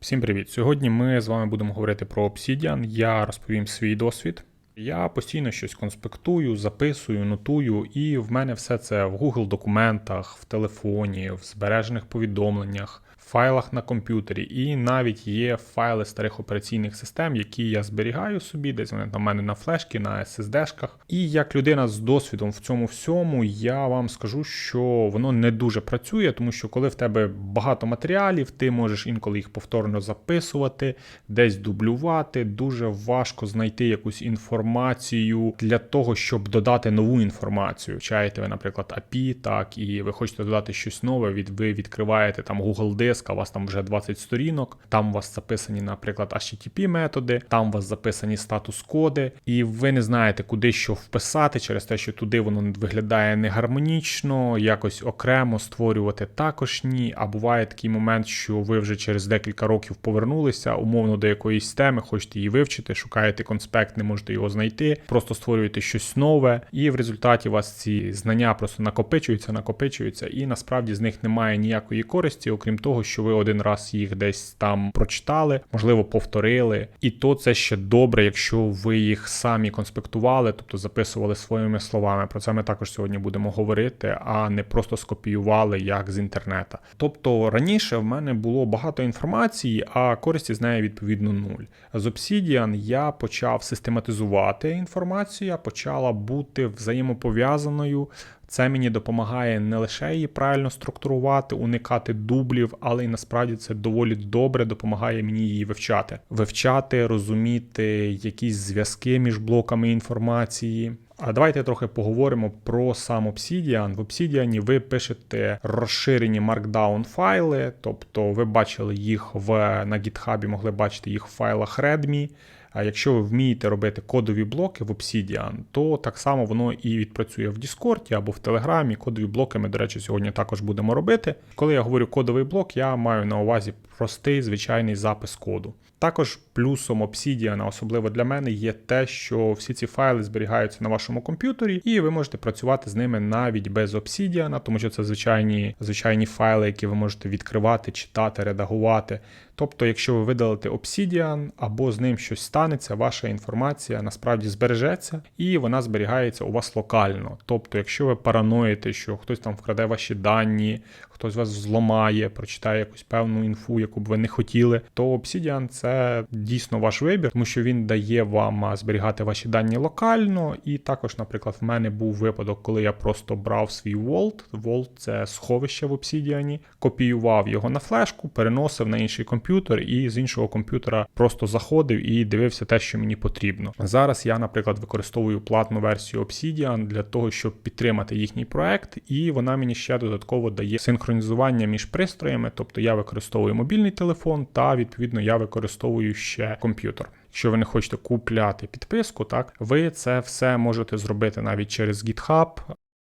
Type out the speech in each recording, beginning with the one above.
Всім привіт! Сьогодні ми з вами будемо говорити про Obsidian. Я розповім свій досвід. Я постійно щось конспектую, записую, нотую, і в мене все це в Google документах, в телефоні, в збережених повідомленнях, файлах на комп'ютері, і навіть є файли старих операційних систем, які я зберігаю собі, десь вони там мене на флешці, на SSD-шках. І як людина з досвідом в цьому всьому, я вам скажу, що воно не дуже працює, тому що коли в тебе багато матеріалів, ти можеш інколи їх повторно записувати, десь дублювати. Дуже важко знайти якусь інформацію для того, щоб додати нову інформацію. Чаєте ви, наприклад, API, так, і ви хочете додати щось нове, від ви відкриваєте там Google Диск, а у вас там вже 20 сторінок, там у вас записані, наприклад, HTTP методи, там у вас записані статус-коди, і ви не знаєте, куди що вписати, через те, що туди воно виглядає негармонічно, якось окремо створювати також ні. А буває такий момент, що ви вже через декілька років повернулися, умовно до якоїсь теми, хочете її вивчити, шукаєте конспект, не можете його знайти, просто створюєте щось нове, і в результаті у вас ці знання просто накопичуються, накопичуються, і насправді з них немає ніякої користі, окрім того, що ви один раз їх десь там прочитали, можливо, повторили. І то це ще добре, якщо ви їх самі конспектували, тобто записували своїми словами. Про це ми також сьогодні будемо говорити, а не просто скопіювали як з інтернета. Тобто раніше в мене було багато інформації, а користі з неї відповідно нуль. З Obsidian я почав систематизувати інформацію, почала бути взаємопов'язаною. Це мені допомагає не лише її правильно структурувати, уникати дублів, але й насправді це доволі добре допомагає мені її вивчати. Вивчати, розуміти якісь зв'язки між блоками інформації. А давайте трохи поговоримо про сам Obsidian. В Obsidian ви пишете розширені Markdown файли, тобто ви бачили їх в на GitHub, могли бачити їх в файлах Redmi. А якщо ви вмієте робити кодові блоки в Obsidian, то так само воно і відпрацює в Discord або в Telegram. Кодові блоки ми, до речі, сьогодні також будемо робити. Коли я говорю кодовий блок, я маю на увазі простий звичайний запис коду. Також плюсом Obsidian, особливо для мене, є те, що всі ці файли зберігаються на вашому комп'ютері, і ви можете працювати з ними навіть без Obsidian, тому що це звичайні звичайні файли, які ви можете відкривати, читати, редагувати. Тобто, якщо ви видалите Obsidian або з ним щось станеться, ваша інформація насправді збережеться і вона зберігається у вас локально. Тобто, якщо ви параноїте, що хтось там вкраде ваші дані, хтось вас зламає, прочитає якусь певну інфу, яку б ви не хотіли, то Obsidian це дійсно ваш вибір, тому що він дає вам зберігати ваші дані локально. І також, наприклад, в мене був випадок, коли я просто брав свій Vault. Vault – це сховище в Obsidian, копіював його на флешку, переносив на інший комп'ютер і з іншого комп'ютера просто заходив і дивився те, що мені потрібно. Зараз я, наприклад, використовую платну версію Obsidian для того, щоб підтримати їхній проект, і вона мені ще додатково дає синхронізування між пристроями, тобто я використовую мобільний телефон та відповідно я використовую ще комп'ютер. Якщо ви не хочете купляти підписку, так ви це все можете зробити навіть через GitHub.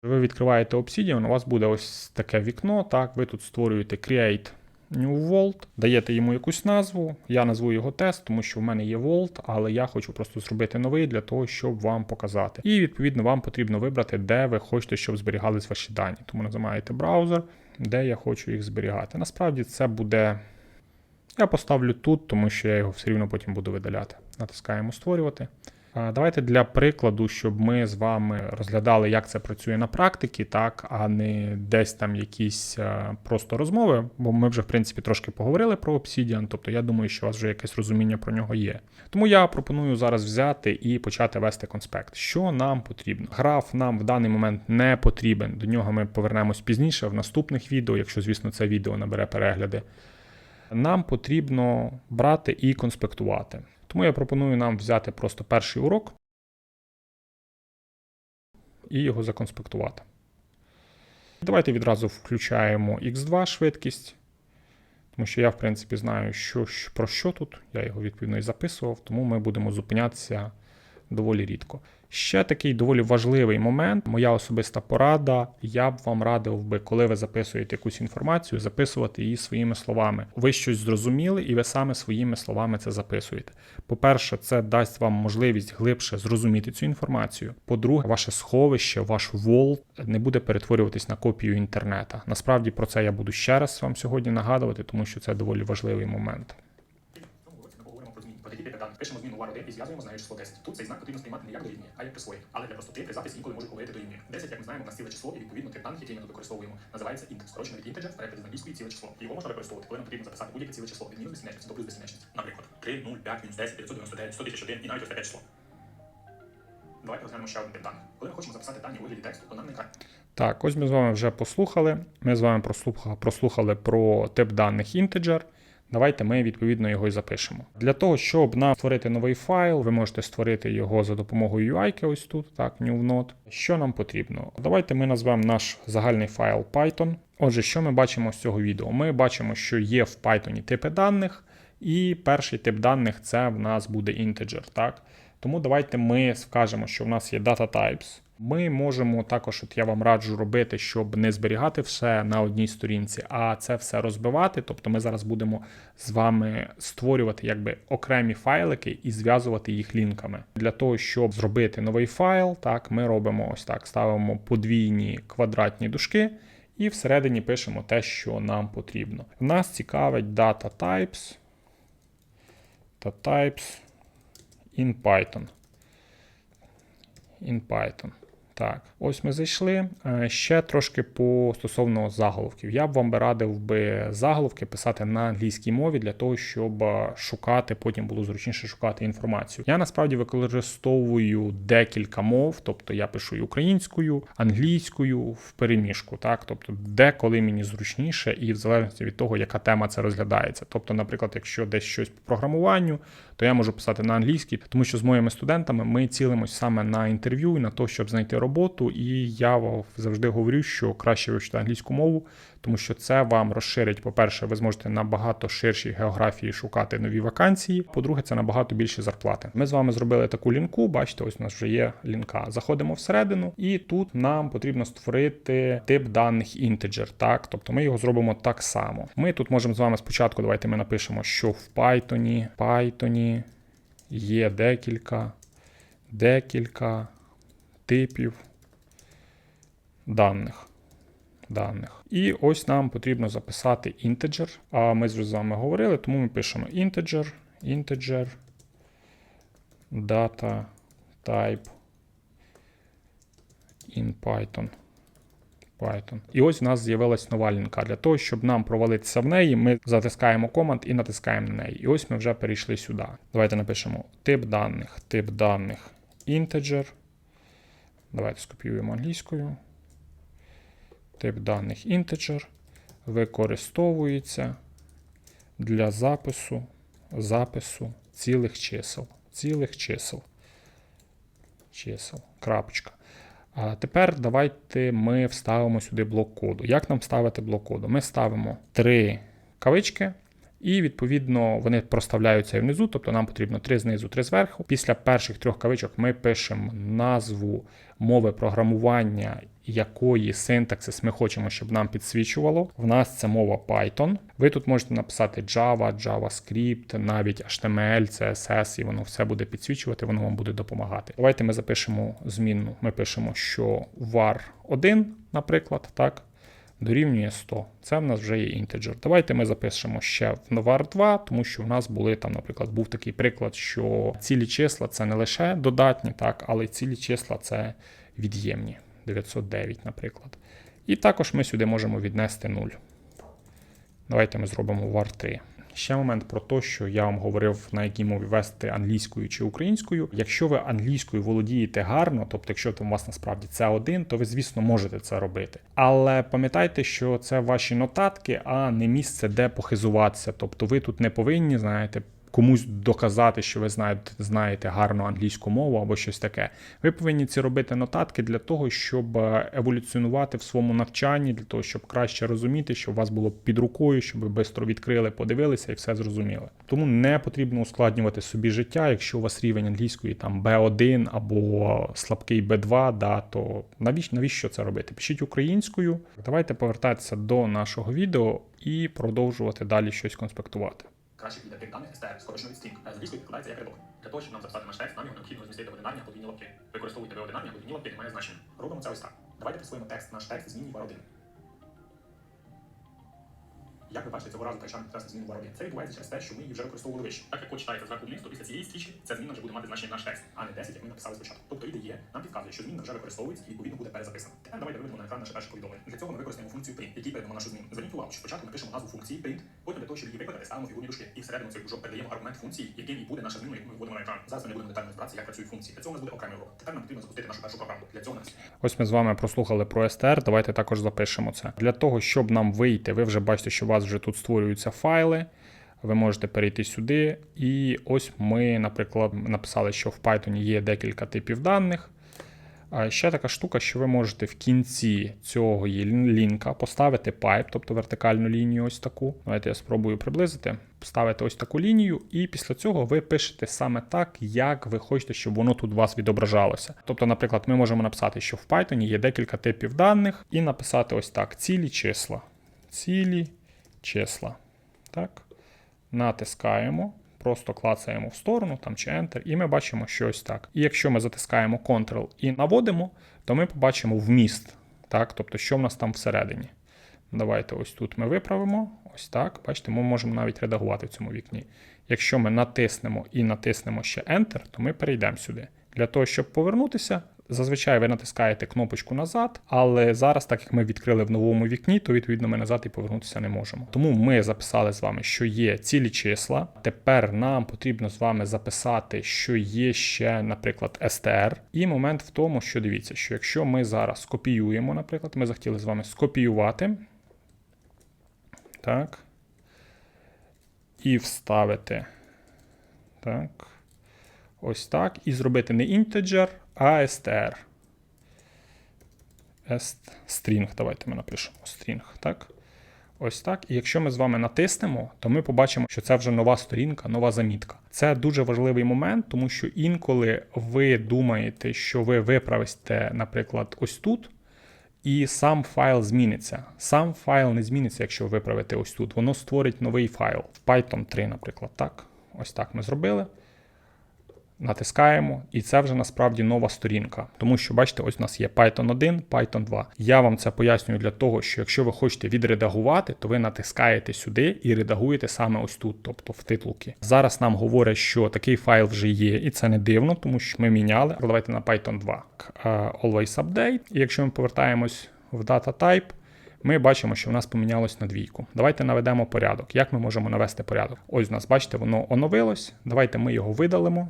Ви відкриваєте Obsidian, у вас буде ось таке вікно. Так, ви тут створюєте Create New Vault, даєте йому якусь назву. Я назву його тест, тому що в мене є Vault, але я хочу просто зробити новий для того, щоб вам показати. І відповідно вам потрібно вибрати, де ви хочете, щоб зберігались ваші дані. Тому називаєте браузер, де я хочу їх зберігати. Насправді це буде. Я поставлю тут, тому що я його все рівно потім буду видаляти. Натискаємо створювати. Давайте для прикладу, щоб ми з вами розглядали, як це працює на практиці, так, а не десь там якісь просто розмови, бо ми вже, в принципі, трошки поговорили про Obsidian, тобто я думаю, що у вас вже якесь розуміння про нього є. Тому я пропоную зараз взяти і почати вести конспект. Що нам потрібно? Граф нам в даний момент не потрібен. До нього ми повернемось пізніше в наступних відео, якщо, звісно, це відео набере перегляди. Нам потрібно брати і конспектувати. Тому я пропоную нам взяти просто перший урок і його законспектувати. Давайте відразу включаємо X2 швидкість, тому що я, в принципі, знаю, що, про що тут. Я його відповідно і записував, тому ми будемо зупинятися доволі рідко. Ще такий доволі важливий момент, моя особиста порада. Я б вам радив би, коли ви записуєте якусь інформацію, записувати її своїми словами. Ви щось зрозуміли, і ви саме своїми словами це записуєте. По-перше, це дасть вам можливість глибше зрозуміти цю інформацію. По-друге, ваше сховище, ваш волт не буде перетворюватись на копію інтернета. Насправді про це я буду ще раз вам сьогодні нагадувати, тому що це доволі важливий момент. Пишемо зміну var 1 і зв'язуємо з нею число 10. Тут цей знак потрібно сприймати не як дорівнює, а як присвоєння. Але для простоти при записі інколи може говорити дорівнює. 10, як ми знаємо, у нас число, і відповідно тип даних, який ми тут використовуємо, називається int. Скорочено від integer в перекладі з англійської ціле число. Його можна використовувати, коли нам потрібно записати будь-яке ціле число від мінус безкінечності до плюс безкінечності. Наприклад, 3, 0, 5, мінус 10, 999, 100 тисяч 1 і навіть ось таке число. Давайте розглянемо ще один тип даних. Коли ми хочемо записати дані у вигляді тексту, то нам не. Так, ось ми з вами вже послухали. Ми з вами прослухали, прослухали про тип даних integer. Давайте ми відповідно його і запишемо. Для того, щоб нам створити новий файл, ви можете створити його за допомогою UI, ось тут, так, new node. Що нам потрібно? Давайте ми назвемо наш загальний файл Python. Отже, що ми бачимо з цього відео? Ми бачимо, що є в Python типи даних, і перший тип даних це в нас буде integer. так? Тому давайте ми скажемо, що в нас є data types. Ми можемо також, от я вам раджу робити, щоб не зберігати все на одній сторінці, а це все розбивати. Тобто ми зараз будемо з вами створювати якби окремі файлики і зв'язувати їх лінками. Для того, щоб зробити новий файл, так, ми робимо ось так: ставимо подвійні квадратні дужки і всередині пишемо те, що нам потрібно. В Нас цікавить data types, data types in Python. In Python. Так, ось ми зайшли. Е, Ще трошки по стосовно заголовків. Я б вам би радив би заголовки писати на англійській мові для того, щоб е, шукати, потім було зручніше шукати інформацію. Я насправді використовую декілька мов, тобто я пишу і українською, англійською в переміжку. Так, тобто, де коли мені зручніше, і в залежності від того, яка тема це розглядається. Тобто, наприклад, якщо десь щось по програмуванню, то я можу писати на англійській, тому що з моїми студентами ми цілимось саме на інтерв'ю і на те, щоб знайти роботу. І я завжди говорю, що краще вивчити англійську мову, тому що це вам розширить. По-перше, ви зможете набагато ширшій географії шукати нові вакансії. По-друге, це набагато більші зарплати. Ми з вами зробили таку лінку. Бачите, ось у нас вже є лінка. Заходимо всередину, і тут нам потрібно створити тип даних integer. Так, тобто ми його зробимо так само. Ми тут можемо з вами спочатку. Давайте ми напишемо, що в Python, Python є декілька, декілька типів даних. Даних. І ось нам потрібно записати integer. А ми з вами говорили, тому ми пишемо integer, integer, data type in Python. Python. І ось в нас з'явилась нова лінка. Для того, щоб нам провалитися в неї, ми затискаємо команд і натискаємо на неї. І ось ми вже перейшли сюди. Давайте напишемо тип даних, тип даних integer. Давайте скопіюємо англійською. Тип даних integer використовується для запису запису цілих чисел. Цілих чисел. Чисел. Крапочка. А тепер давайте ми вставимо сюди блок коду. Як нам ставити блок коду? Ми ставимо три кавички, і, відповідно, вони проставляються внизу, тобто нам потрібно три знизу, три зверху. Після перших трьох кавичок ми пишемо назву мови програмування, якої синтаксис ми хочемо, щоб нам підсвічувало. В нас це мова Python. Ви тут можете написати Java, JavaScript, навіть HTML, CSS, і воно все буде підсвічувати, воно вам буде допомагати. Давайте ми запишемо змінну. Ми пишемо, що var 1, наприклад, так дорівнює 100. Це в нас вже є інтеджер. Давайте ми запишемо ще в var 2, тому що в нас були там, наприклад, був такий приклад, що цілі числа це не лише додатні, так, але й цілі числа це від'ємні. 909, наприклад. І також ми сюди можемо віднести 0. Давайте ми зробимо var 3. Ще момент про те, що я вам говорив, на якій мові вести англійською чи українською. Якщо ви англійською володієте гарно, тобто, якщо там у вас насправді це один, то ви, звісно, можете це робити. Але пам'ятайте, що це ваші нотатки, а не місце, де похизуватися. Тобто, ви тут не повинні, знаєте, комусь доказати, що ви знаєте знаєте гарну англійську мову або щось таке. Ви повинні ці робити нотатки для того, щоб е, еволюціонувати в своєму навчанні, для того, щоб краще розуміти, щоб у вас було під рукою, щоб ви швидко відкрили, подивилися і все зрозуміли. Тому не потрібно ускладнювати собі життя, якщо у вас рівень англійської там B1 або слабкий B2, да, то навіщо навіщо це робити? Пишіть українською. Давайте повертатися до нашого відео і продовжувати далі щось конспектувати піде тип даних STR, скорочено від string. З англійської підкладається як рядок. Для того, щоб нам записати наш текст, нам його необхідно розмістити в одинарні або двійні лапки. Використовуйте ви одинарні або двійні лапки, немає значення. Робимо це ось так. Давайте присвоїмо текст, наш текст змінює var 1. Як ви бачите, цього разу качан підкреслив зміну 1. Це відбувається через те, що ми її вже використовували вище. Так як код читається зверху вниз, то після цієї стрічки ця зміна вже буде мати значення наш текст, а не 10, як ми написали спочатку. Тобто ідея нам підказує, що зміна вже використовується і відповідно буде перезаписана. Тепер давайте виведемо на екран наше перше повідомлення. Для цього ми використаємо функцію print, який передамо нашу зміну. Зверніть увагу, що спочатку ми пишемо назву функції print, потім для того, щоб її викликати, ставимо фігурні дужки. І всередину цих дужок передаємо аргумент функції, яким і буде наша зміна, яку ми вводимо на екран. Зараз ми не будемо детально розбиратися, як працюють функції. Для цього у нас буде окремий урок. Тепер нам потрібно запустити нашу першу програму. Для цього нас Ось ми з вами прослухали про STR. Давайте також запишемо це. Для того, щоб нам вийти, ви вже бачите, що вас вже тут створюються файли. Ви можете перейти сюди. І ось ми, наприклад, написали, що в Python є декілька типів даних. Ще така штука, що ви можете в кінці цього лінка поставити пайп, тобто вертикальну лінію, ось таку. Давайте я спробую приблизити. Ставите ось таку лінію, і після цього ви пишете саме так, як ви хочете, щоб воно тут у вас відображалося. Тобто, наприклад, ми можемо написати, що в Python є декілька типів даних, і написати ось так: цілі числа. Цілі числа. Так. Натискаємо. Просто клацаємо в сторону там чи Enter, і ми бачимо, що ось так. І якщо ми затискаємо Ctrl і наводимо, то ми побачимо вміст. Так? Тобто, що в нас там всередині. Давайте ось тут ми виправимо. Ось так. Бачите, ми можемо навіть редагувати в цьому вікні. Якщо ми натиснемо і натиснемо ще Enter, то ми перейдемо сюди. Для того, щоб повернутися, зазвичай ви натискаєте кнопочку назад, але зараз, так як ми відкрили в новому вікні, то відповідно ми назад і повернутися не можемо. Тому ми записали з вами, що є цілі числа. Тепер нам потрібно з вами записати, що є ще, наприклад, str. І момент в тому, що дивіться, що якщо ми зараз скопіюємо, наприклад, ми захотіли з вами скопіювати. Так. І вставити. Так. Ось так. І зробити не integer, а str. String. Давайте ми напишемо string. Так. Ось так. І якщо ми з вами натиснемо, то ми побачимо, що це вже нова сторінка, нова замітка. Це дуже важливий момент, тому що інколи ви думаєте, що ви виправите, наприклад, ось тут. І сам файл зміниться. Сам файл не зміниться, якщо ви виправите ось тут. Воно створить новий файл. Python 3, наприклад. Так. Ось так ми зробили. Натискаємо, і це вже насправді нова сторінка. Тому що, бачите, ось у нас є Python 1, Python 2. Я вам це пояснюю для того, що якщо ви хочете відредагувати, то ви натискаєте сюди і редагуєте саме ось тут, тобто в титлуки. Зараз нам говорять, що такий файл вже є, і це не дивно, тому що ми міняли. Давайте на Python 2. Always update. І якщо ми повертаємось в data type, ми бачимо, що в нас помінялось на двійку. Давайте наведемо порядок. Як ми можемо навести порядок? Ось у нас, бачите, воно оновилось. Давайте ми його видалимо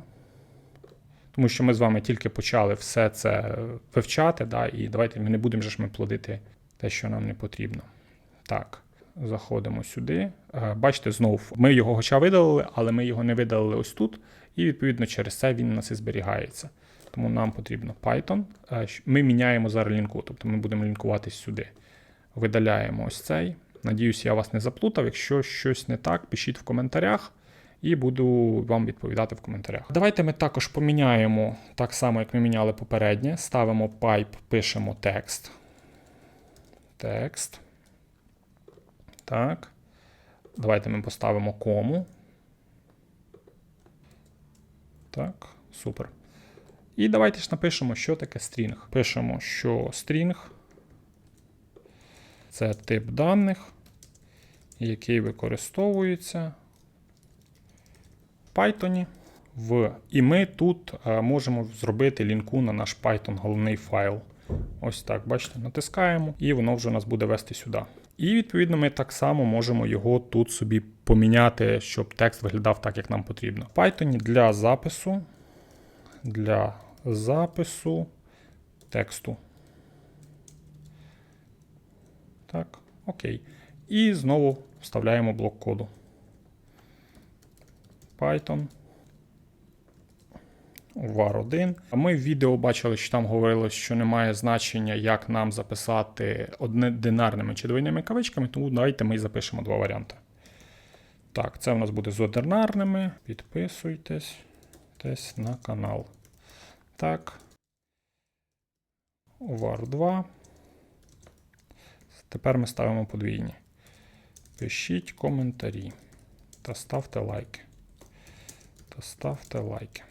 тому що ми з вами тільки почали все це вивчати, да, і давайте ми не будемо ж ми плодити те, що нам не потрібно. Так, заходимо сюди. Е, бачите, знову ми його хоча видалили, але ми його не видалили ось тут, і відповідно через це він у нас і зберігається. Тому нам потрібно Python. Е, ми міняємо зараз лінку, тобто ми будемо лінкуватись сюди. Видаляємо ось цей. Надіюсь, я вас не заплутав. Якщо щось не так, пишіть в коментарях і буду вам відповідати в коментарях. Давайте ми також поміняємо так само, як ми міняли попереднє. Ставимо pipe, пишемо текст. Текст. Так. Давайте ми поставимо кому. Так, супер. І давайте ж напишемо, що таке стрінг. Пишемо, що стрінг це тип даних, який використовується Python. В... І ми тут а, можемо зробити лінку на наш Python головний файл. Ось так, бачите, натискаємо, і воно вже нас буде вести сюди. І відповідно ми так само можемо його тут собі поміняти, щоб текст виглядав так, як нам потрібно. В Python для запису. Для запису тексту. Так, окей. І знову вставляємо блок коду. Python. var 1. Ми в відео бачили, що там говорилось, що немає значення, як нам записати однодинарними чи двойними кавичками, тому давайте ми запишемо два варіанти. Так, це у нас буде з одинарними. Підписуйтесь десь на канал. Так. var 2. Тепер ми ставимо подвійні. Пишіть коментарі та ставте лайки та ставте лайки.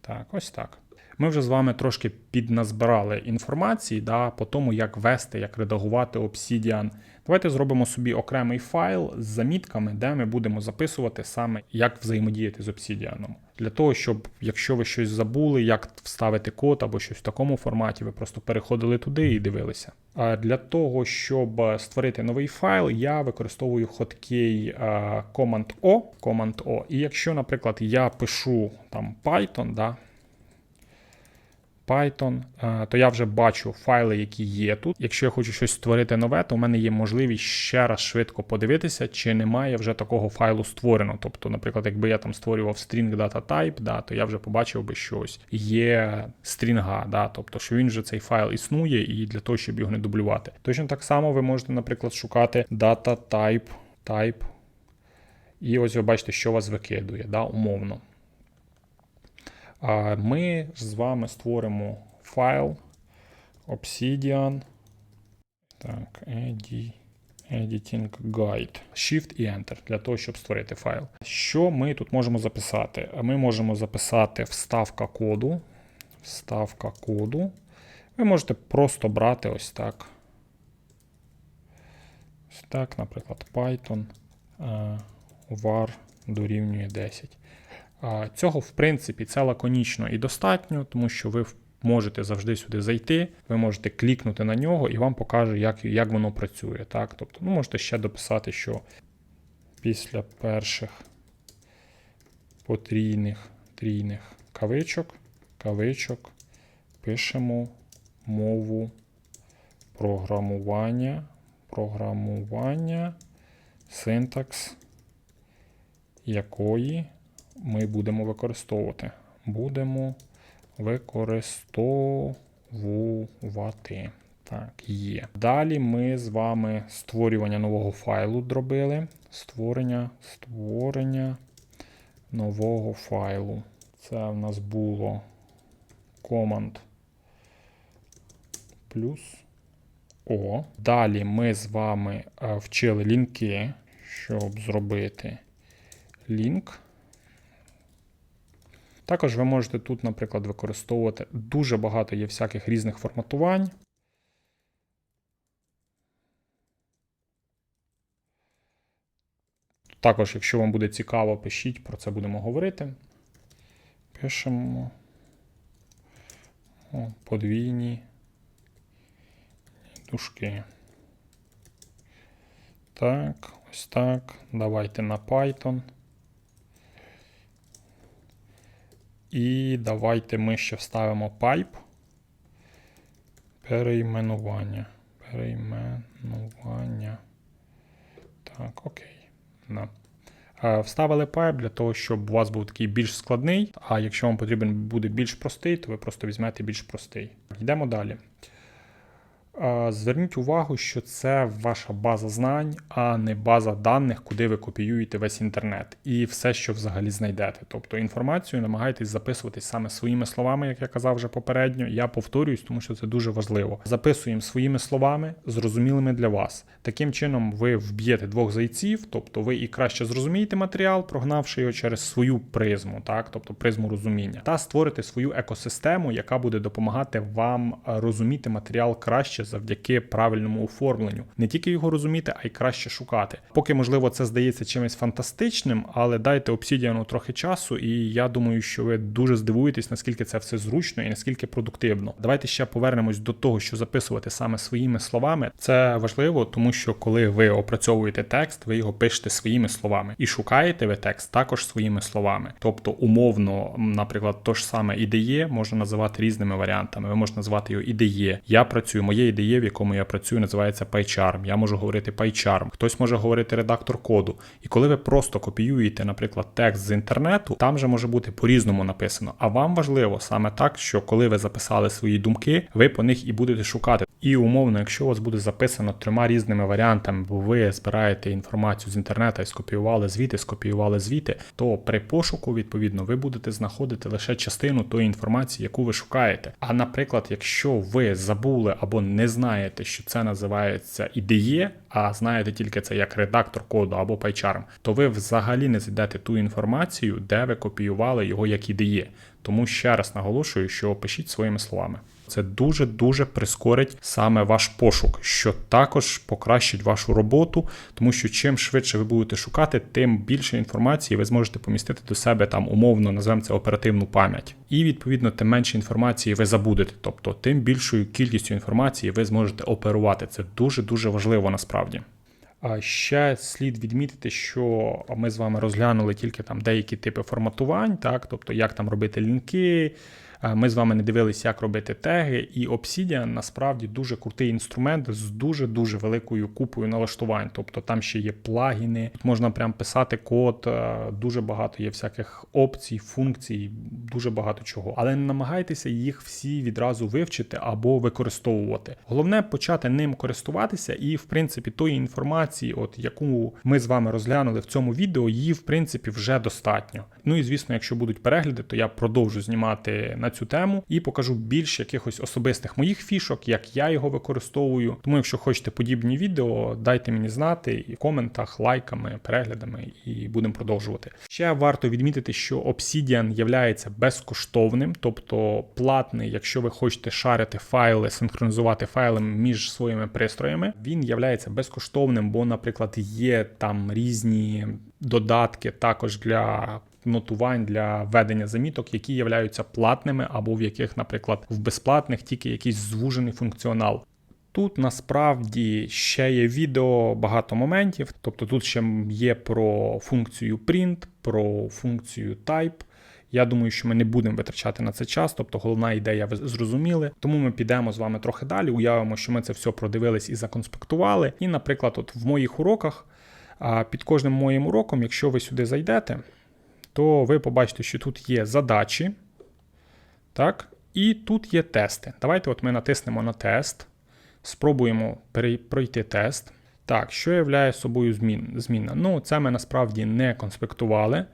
Так, ось так. Ми вже з вами трошки підназбирали інформації да, по тому, як вести, як редагувати Obsidian. Давайте зробимо собі окремий файл з замітками, де ми будемо записувати саме, як взаємодіяти з Obsidian. Для того, щоб, якщо ви щось забули, як вставити код або щось в такому форматі, ви просто переходили туди і дивилися. А Для того, щоб створити новий файл, я використовую хоткей е, Command-O. Command-O. І якщо, наприклад, я пишу там Python, да, Python, е, то я вже бачу файли, які є тут. Якщо я хочу щось створити нове, то в мене є можливість ще раз швидко подивитися, чи немає вже такого файлу створено. Тобто, наприклад, якби я там створював string data type, да, то я вже побачив би щось. Є стрінга, да, тобто, що він вже цей файл існує, і для того, щоб його не дублювати. Точно так само ви можете, наприклад, шукати data type, type, і ось ви бачите, що вас викидує, да, умовно. Ми з вами створимо файл Obsidian. Так, edi- Editing Guide. Shift і Enter для того, щоб створити файл. Що ми тут можемо записати? Ми можемо записати вставка коду. Вставка коду. Ви можете просто брати ось так. Ось так, наприклад, Python е, var дорівнює 10. Цього, в принципі, це лаконічно і достатньо, тому що ви можете завжди сюди зайти, ви можете клікнути на нього і вам покаже, як, як воно працює. Так? Тобто, ну, можете ще дописати, що після перших потрійних трійних кавичок, кавичок пишемо мову програмування, програмування, синтакс якої ми будемо використовувати. Будемо використовувати. Так, є. Далі ми з вами створювання нового файлу зробили. Створення, створення нового файлу. Це в нас було команд плюс О. Далі ми з вами е, вчили лінки, щоб зробити лінк. Також ви можете тут, наприклад, використовувати дуже багато є всяких різних форматувань. Також, якщо вам буде цікаво, пишіть, про це будемо говорити. Пишемо О, подвійні дужки. Так, ось так. Давайте на Python. І давайте ми ще вставимо pipe. Перейменування. Перейменування. Так, окей. Да. Е, Вставили pipe для того, щоб у вас був такий більш складний. А якщо вам потрібен буде більш простий, то ви просто візьмете більш простий. Йдемо далі. Зверніть увагу, що це ваша база знань, а не база даних, куди ви копіюєте весь інтернет і все, що взагалі знайдете. Тобто інформацію намагайтесь записувати саме своїми словами, як я казав вже попередньо. Я повторююсь, тому що це дуже важливо. Записуємо своїми словами, зрозумілими для вас. Таким чином, ви вб'єте двох зайців, тобто ви і краще зрозумієте матеріал, прогнавши його через свою призму, так, тобто призму розуміння, та створите свою екосистему, яка буде допомагати вам розуміти матеріал краще завдяки правильному оформленню. Не тільки його розуміти, а й краще шукати. Поки, можливо, це здається чимось фантастичним, але дайте Obsidian трохи часу, і я думаю, що ви дуже здивуєтесь, наскільки це все зручно і наскільки продуктивно. Давайте ще повернемось до того, що записувати саме своїми словами. Це важливо, тому що коли ви опрацьовуєте текст, ви його пишете своїми словами і шукаєте ви текст також своїми словами. Тобто, умовно, наприклад, то ж саме IDE можна називати різними варіантами. Ви можете назвати його IDE. Я працюю, моє IDE, в якому я працюю, називається PyCharm. Я можу говорити PyCharm. Хтось може говорити редактор коду. І коли ви просто копіюєте, наприклад, текст з інтернету, там же може бути по-різному написано. А вам важливо саме так, що коли ви записали свої думки, ви по них і будете шукати. І умовно, якщо у вас буде записано трьома різними варіантами, бо ви збираєте інформацію з інтернету і скопіювали звіти, скопіювали звіти, то при пошуку, відповідно, ви будете знаходити лише частину тої інформації, яку ви шукаєте. А наприклад, якщо ви забули або не не знаєте, що це називається IDE, а знаєте тільки це як редактор коду або PyCharm, то ви взагалі не знайдете ту інформацію, де ви копіювали його як IDE. Тому ще раз наголошую, що пишіть своїми словами. Це дуже дуже прискорить саме ваш пошук, що також покращить вашу роботу, тому що чим швидше ви будете шукати, тим більше інформації ви зможете помістити до себе там умовно, називаємо це оперативну пам'ять. І відповідно, тим менше інформації ви забудете, тобто тим більшою кількістю інформації ви зможете оперувати. Це дуже дуже важливо насправді. А ще слід відмітити, що ми з вами розглянули тільки там деякі типи форматувань, так, тобто як там робити лінки. Ми з вами не дивилися, як робити теги, і Obsidian насправді дуже крутий інструмент з дуже-дуже великою купою налаштувань. Тобто там ще є плагіни, тут можна прям писати код, дуже багато є всяких опцій, функцій, дуже багато чого. Але не намагайтеся їх всі відразу вивчити або використовувати. Головне почати ним користуватися, і в принципі тої інформації, от яку ми з вами розглянули в цьому відео, її в принципі вже достатньо. Ну і звісно, якщо будуть перегляди, то я продовжу знімати на цю тему і покажу більш якихось особистих моїх фішок, як я його використовую. Тому, якщо хочете подібні відео, дайте мені знати і в коментах, лайками, переглядами, і будемо продовжувати. Ще варто відмітити, що Obsidian є безкоштовним, тобто платний, якщо ви хочете шарити файли, синхронізувати файли між своїми пристроями, він є безкоштовним, бо, наприклад, є там різні додатки також для нотувань для ведення заміток, які являються платними, або в яких, наприклад, в безплатних тільки якийсь звужений функціонал. Тут насправді ще є відео багато моментів. Тобто тут ще є про функцію print, про функцію type. Я думаю, що ми не будемо витрачати на це час, тобто головна ідея ви зрозуміли. Тому ми підемо з вами трохи далі. Уявимо, що ми це все продивились і законспектували. І, наприклад, от в моїх уроках, під кожним моїм уроком, якщо ви сюди зайдете, то ви побачите, що тут є задачі. Так, І тут є тести. Давайте от ми натиснемо на тест. Спробуємо пройти тест. Так, що являє собою змін, змінна? Ну, це ми насправді не конспектували.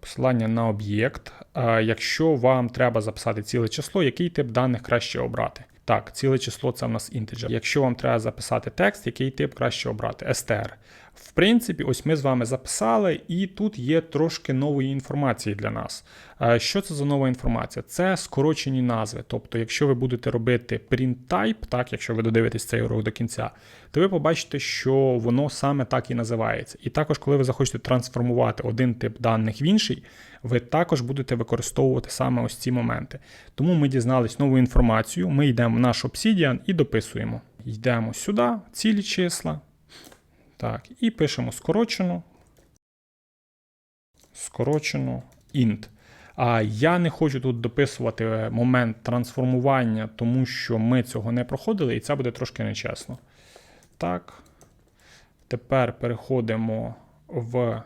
Посилання на об'єкт. Якщо вам треба записати ціле число, який тип даних краще обрати? Так, ціле число це в нас інтеджер. Якщо вам треба записати текст, який тип краще обрати? str. В принципі, ось ми з вами записали, і тут є трошки нової інформації для нас. Що це за нова інформація? Це скорочені назви. Тобто, якщо ви будете робити print type, так, якщо ви додивитесь цей урок до кінця, то ви побачите, що воно саме так і називається. І також, коли ви захочете трансформувати один тип даних в інший, ви також будете використовувати саме ось ці моменти. Тому ми дізнались нову інформацію, ми йдемо в наш Obsidian і дописуємо. Йдемо сюди, цілі числа. Так, І пишемо скорочено. Скорочено int. А я не хочу тут дописувати момент трансформування, тому що ми цього не проходили, і це буде трошки нечесно. Так. Тепер переходимо в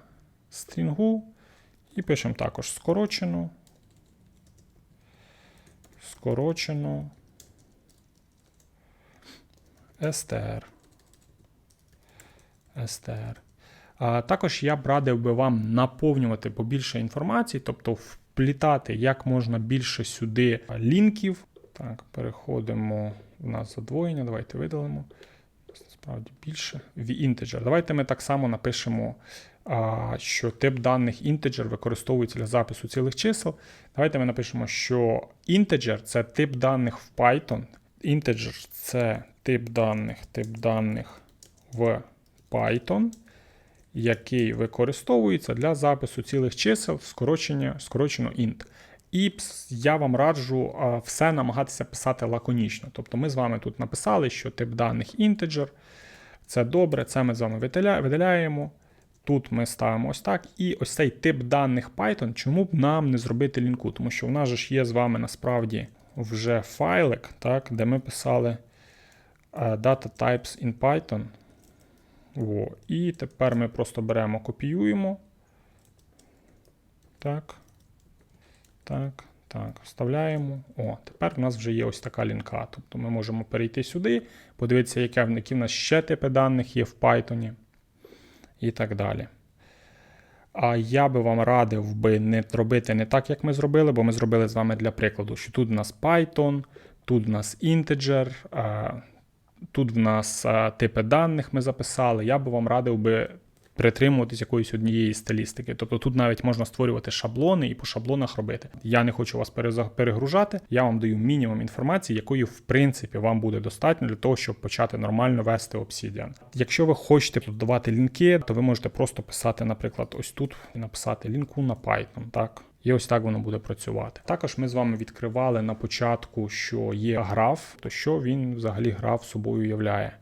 стрінгу і пишемо також скорочено. Скорочено. str. Str. Також я б радив би вам наповнювати побільше інформації, тобто вплітати як можна більше сюди лінків. Так, переходимо в нас задвоєння. Давайте видалимо. Насправді більше. В integer. Давайте ми так само напишемо, що тип даних integer використовується для запису цілих чисел. Давайте ми напишемо, що integer це тип даних в Python. Integer це тип даних, тип даних в Python, який використовується для запису цілих чисел, скорочення, скорочено int. І я вам раджу все намагатися писати лаконічно. Тобто ми з вами тут написали, що тип даних integer. Це добре, це ми з вами видаляємо. Тут ми ставимо ось так. І ось цей тип даних Python, чому б нам не зробити лінку? Тому що в нас же ж є з вами насправді вже файлик, так, де ми писали data types in Python. О, І тепер ми просто беремо, копіюємо. Так. Так, так, вставляємо. О, тепер у нас вже є ось така лінка. Тобто ми можемо перейти сюди, подивитися, які в нас ще типи даних є в Python і так далі. А я би вам радив би не робити не так, як ми зробили, бо ми зробили з вами для прикладу, що тут у нас Python, тут у нас integer, Тут в нас е, типи даних ми записали. Я би вам радив би притримуватись якоїсь однієї стилістики. Тобто тут навіть можна створювати шаблони і по шаблонах робити. Я не хочу вас перегружати. Я вам даю мінімум інформації, якої в принципі вам буде достатньо для того, щоб почати нормально вести Obsidian. Якщо ви хочете додавати лінки, то ви можете просто писати, наприклад, ось тут і написати лінку на Python. Так. І ось так воно буде працювати. Також ми з вами відкривали на початку, що є граф, то що він взагалі граф собою являє.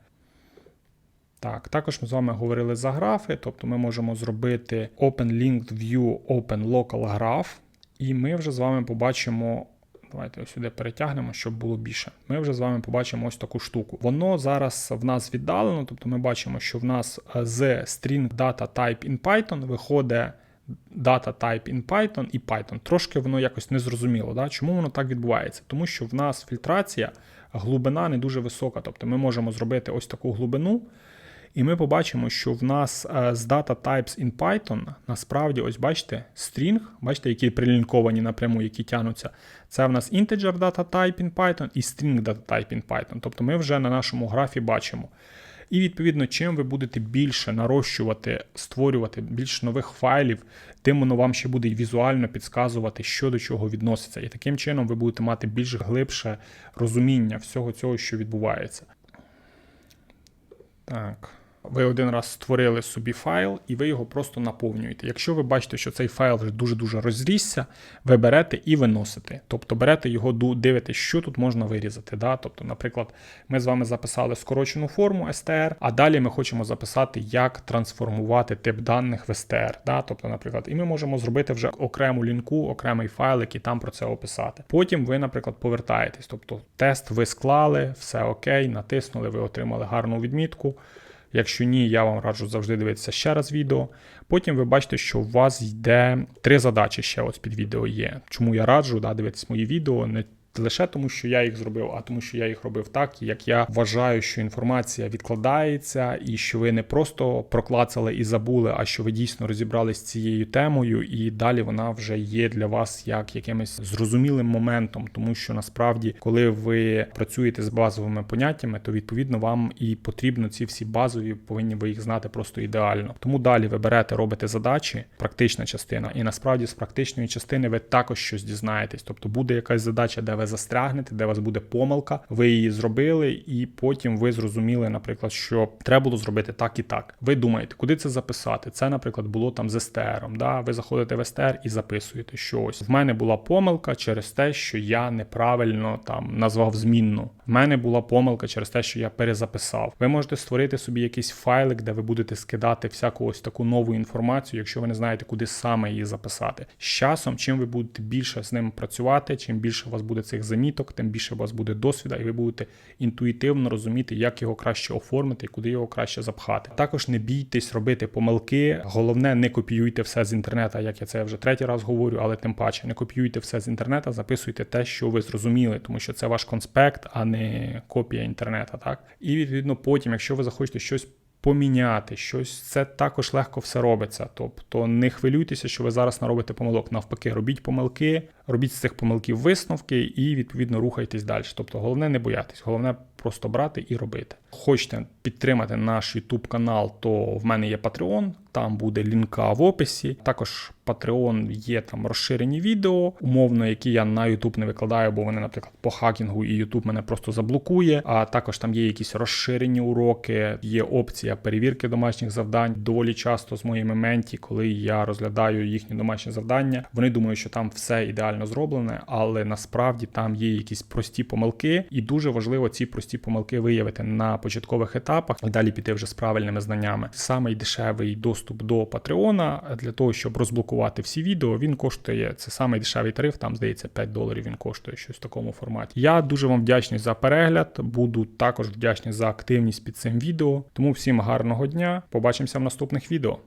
Так, також ми з вами говорили за графи, тобто ми можемо зробити Open Linked View Open Local Graph, і ми вже з вами побачимо. Давайте ось сюди перетягнемо, щоб було більше. Ми вже з вами побачимо ось таку штуку. Воно зараз в нас віддалено, тобто ми бачимо, що в нас е, з string data type in Python виходить data type in Python і Python. Трошки воно якось незрозуміло. Да? Чому воно так відбувається? Тому що в нас фільтрація, глибина не дуже висока. Тобто ми можемо зробити ось таку глибину. І ми побачимо, що в нас е, з data types in Python насправді, ось бачите, string, бачите, які прилінковані напряму, які тянуться. Це в нас integer data type in Python і string data type in Python. Тобто ми вже на нашому графі бачимо. І відповідно, чим ви будете більше нарощувати, створювати більше нових файлів, тим воно вам ще буде візуально підказувати, що до чого відноситься. І таким чином ви будете мати більш глибше розуміння всього цього, що відбувається. Так. Ви один раз створили собі файл, і ви його просто наповнюєте. Якщо ви бачите, що цей файл вже дуже-дуже розрісся, ви берете і виносите. Тобто берете його, дивитесь, що тут можна вирізати. Да? Тобто, наприклад, ми з вами записали скорочену форму STR, а далі ми хочемо записати, як трансформувати тип даних в STR. Да? Тобто, наприклад, і ми можемо зробити вже окрему лінку, окремий файлик і там про це описати. Потім ви, наприклад, повертаєтесь. Тобто, тест ви склали, все окей, натиснули, ви отримали гарну відмітку. Якщо ні, я вам раджу завжди дивитися ще раз відео. Потім ви бачите, що у вас йде три задачі ще ось під відео є. Чому я раджу да, дивитись мої відео, не лише тому, що я їх зробив, а тому, що я їх робив так, як я вважаю, що інформація відкладається, і що ви не просто проклацали і забули, а що ви дійсно розібрались з цією темою, і далі вона вже є для вас як якимось зрозумілим моментом, тому що насправді, коли ви працюєте з базовими поняттями, то відповідно вам і потрібно ці всі базові, повинні ви їх знати просто ідеально. Тому далі ви берете, робите задачі, практична частина, і насправді з практичної частини ви також щось дізнаєтесь. Тобто буде якась задача, де ви застрягнете, де у вас буде помилка, ви її зробили, і потім ви зрозуміли, наприклад, що треба було зробити так і так. Ви думаєте, куди це записати? Це, наприклад, було там з STR. Да? Ви заходите в STR і записуєте, що ось в мене була помилка через те, що я неправильно там назвав змінну. В мене була помилка через те, що я перезаписав. Ви можете створити собі якийсь файлик, де ви будете скидати всяку ось таку нову інформацію, якщо ви не знаєте, куди саме її записати. З часом, чим ви будете більше з ним працювати, чим більше у вас буде цих заміток, тим більше у вас буде досвіда, і ви будете інтуїтивно розуміти, як його краще оформити і куди його краще запхати. Також не бійтесь робити помилки. Головне, не копіюйте все з інтернету, як я це вже третій раз говорю, але тим паче не копіюйте все з інтернету, записуйте те, що ви зрозуміли, тому що це ваш конспект, а не копія інтернету. Так і відповідно потім, якщо ви захочете щось. Поміняти щось, це також легко все робиться. Тобто не хвилюйтеся, що ви зараз наробите помилок. Навпаки, робіть помилки, робіть з цих помилків висновки і відповідно рухайтесь далі. Тобто, головне не боятись, головне просто брати і робити. Хочете підтримати наш YouTube канал, то в мене є Patreon, там буде лінка в описі. Також Patreon є там розширені відео, умовно, які я на YouTube не викладаю, бо вони, наприклад, по хакінгу і YouTube мене просто заблокує. А також там є якісь розширені уроки, є опція перевірки домашніх завдань. Доволі часто з моїми менті, коли я розглядаю їхні домашні завдання, вони думають, що там все ідеально зроблене, але насправді там є якісь прості помилки, і дуже важливо ці прості помилки виявити на початкових етапах і далі піти вже з правильними знаннями. Самий дешевий доступ до Патреона для того, щоб розблокувати всі відео, він коштує це самий дешевий тариф. Там здається 5 доларів. Він коштує щось в такому форматі. Я дуже вам вдячний за перегляд. Буду також вдячний за активність під цим відео. Тому всім гарного дня. Побачимося в наступних відео.